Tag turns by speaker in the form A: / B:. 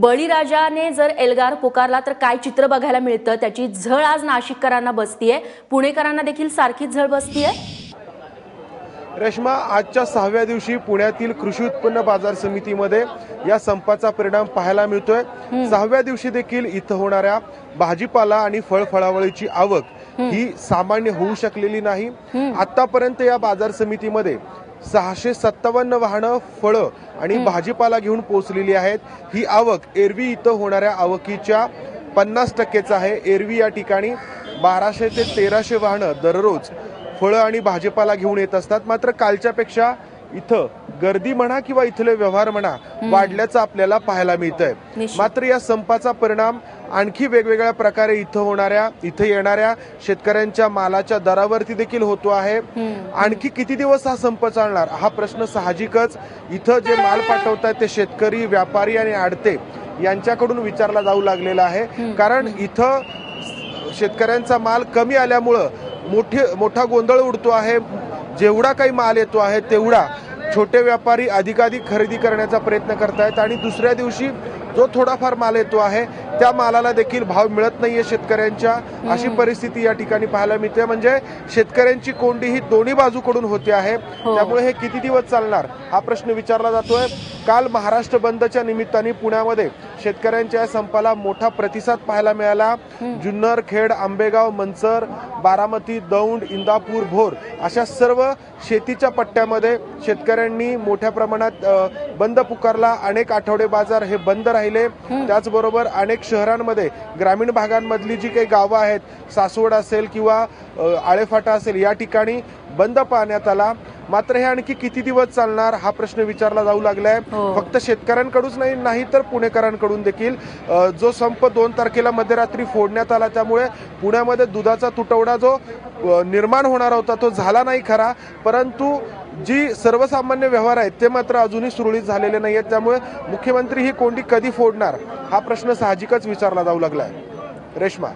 A: बळीराजाने जर एल्गार पुकारला तर काय चित्र बघायला मिळतं? त्याची झळ आज नाशिककरांना बसतीये. पुणेकरांना देखील सारखीच झळ बसतीये.
B: रेश्मा आजच्या सहाव्या दिवशी पुण्यातील कृषी उत्पन्न बाजार समितीमध्ये या संपाचा परिणाम पाहायला मिळतोय. सहाव्या दिवशी देखील इथं होणाऱ्या भाजीपाला आणि फळफळावळीची आवक ही सामान्य होऊ शकलेली नाही. आतापर्यंत या बाजार समितीमध्ये सहाशे सत्तावन्न वाहनं फळं आणि भाजीपाला घेऊन पोहोचलेली आहेत. ही आवक एरवी इथं होणाऱ्या आवकीच्या पन्नास टक्केच आहे. एरवी या ठिकाणी बाराशे ते तेराशे वाहनं दररोज फळं आणि भाजीपाला घेऊन येत असतात. मात्र कालच्यापेक्षा इथं गर्दी म्हणा किंवा इथले व्यवहार म्हणा वाढल्याचं आपल्याला पाहायला मिळतंय. मात्र या संपाचा परिणाम आणखी वेगवेगळ्या प्रकारे इथं होणाऱ्या इथं येणाऱ्या शेतकऱ्यांच्या मालाच्या दरावरती देखील होतो आहे. आणखी किती दिवस हा संप चालणार? हा प्रश्न साहजिकच इथं जे माल पाठवतात ते शेतकरी व्यापारी आणि आडते यांच्याकडून विचारला जाऊ लागलेला आहे. कारण इथं शेतकऱ्यांचा माल कमी आल्यामुळं मोठे मोठा गोंधळ उडतो आहे. जेवढा काही माल येतो आहे तेवढा छोटे व्यापारी अधिकाधिक खरेदी करण्याचा प्रयत्न करतायत आणि दुसऱ्या दिवशी जो थोडाफार माल येतो आहे त्या मालाला देखील भाव मिळत नाहीये शेतकऱ्यांच्या. अशी परिस्थिती या ठिकाणी पाहायला मिळते. म्हणजे शेतकऱ्यांची कोंडी ही दोन्ही बाजूकडून होते आहे. त्यामुळे हे किती दिवस चालणार हा प्रश्न विचारला जातोय. काल महाराष्ट्र बंदच्या निमित्ताने पुण्यामध्ये शेतकऱ्यांच्या या संपाला मोठा प्रतिसाद पाहायला मिळाला. जुन्नर खेड आंबेगाव मंचर बारामती दौंड इंदापूर भोर अशा सर्व शेतीच्या पट्ट्यामध्ये शेतकऱ्यांनी मोठ्या प्रमाणात बंद पुकारला. अनेक आठवडे बाजार हे बंद राहिले. त्याचबरोबर अनेक शहरांमध्ये ग्रामीण भागांमधली जी काही गावं आहेत सासवड असेल किंवा आळेफाटा असेल या ठिकाणी बंद पाहण्यात आला. मात्र हे आणखी किती दिवस चालणार हा प्रश्न विचारला जाऊ लागलाय.
A: हो.
B: फक्त शेतकऱ्यांकडूनच नाही नाही तर पुणेकरांकडून देखील. जो संप दोन तारखेला मध्यरात्री फोडण्यात आला त्यामुळे पुण्यामध्ये दुधाचा तुटवडा जो निर्माण होणार होता तो झाला नाही खरा. परंतु जी सर्वसामान्य व्यवहार आहेत ते मात्र अजूनही सुरळीत झालेले नाही आहेत त्यामुळे मुख्यमंत्री ही कोंडी कधी फोडणार हा प्रश्न साहजिकच विचारला जाऊ लागलाय. रेश्मा.